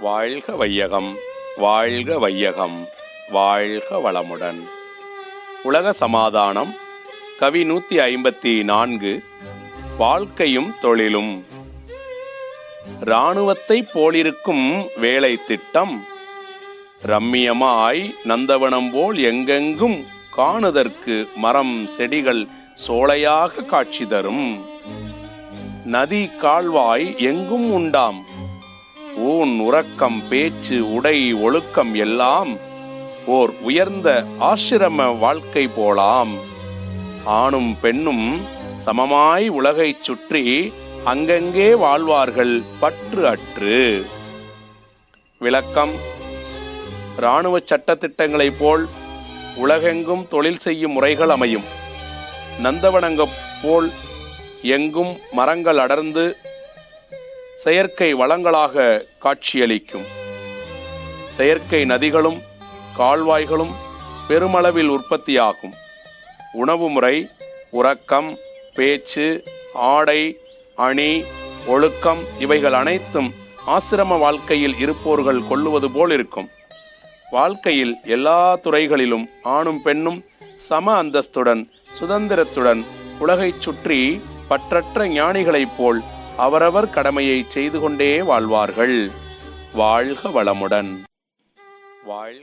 வாழ்க வையகம் வாழ்க வையகம் வாழ்க வளமுடன். உலக சமாதானம் கவி நூத்தி ஐம்பத்தி நான்கு வாழ்க்கையும் தொழிலும். இராணுவத்தைப் போலிருக்கும் வேலை திட்டம் ரம்மியமாய் நந்தவனம் போல் எங்கெங்கும் காணுதற்கு மரம் செடிகள் சோலையாக காட்சி தரும். நதி கால்வாய் எங்கும் உண்டாம். ஊன் உறக்கம் பேச்சு உடை ஒழுக்கம் எல்லாம் ஓர் உயர்ந்த ஆசிரம வாழ்க்கை போலாம். ஆணும் பெண்ணும் சமமாய் உலகைச் சுற்றி அங்கங்கே வாழ்வார்கள் பற்று அற்று. விளக்கம். இராணுவ சட்டத்திட்டங்களைப் போல் உலகெங்கும் தொழில் செய்யும் முறைகள் அமையும். நந்தவனங்க போல் எங்கும் மரங்கள் அடர்ந்து செயற்கை வளங்களாக காட்சியளிக்கும். செயற்கை நதிகளும் கால்வாய்களும் பெருமளவில் உற்பத்தியாகும். உணவு முறை உறக்கம் பேச்சு ஆடை அணி ஒழுக்கம் இவைகள் அனைத்தும் ஆசிரம வாழ்க்கையில் இருப்போர்கள் கொள்ளுவது போல் இருக்கும். வாழ்க்கையில் எல்லா துறைகளிலும் ஆணும் பெண்ணும் சம அந்தஸ்துடன் சுதந்திரத்துடன் உலகைச் சுற்றி பற்றற்ற ஞானிகளைப் போல் அவரவர் கடமையை செய்து கொண்டே வாழ்வார்கள். வாழ்க வளமுடன். வாழ்க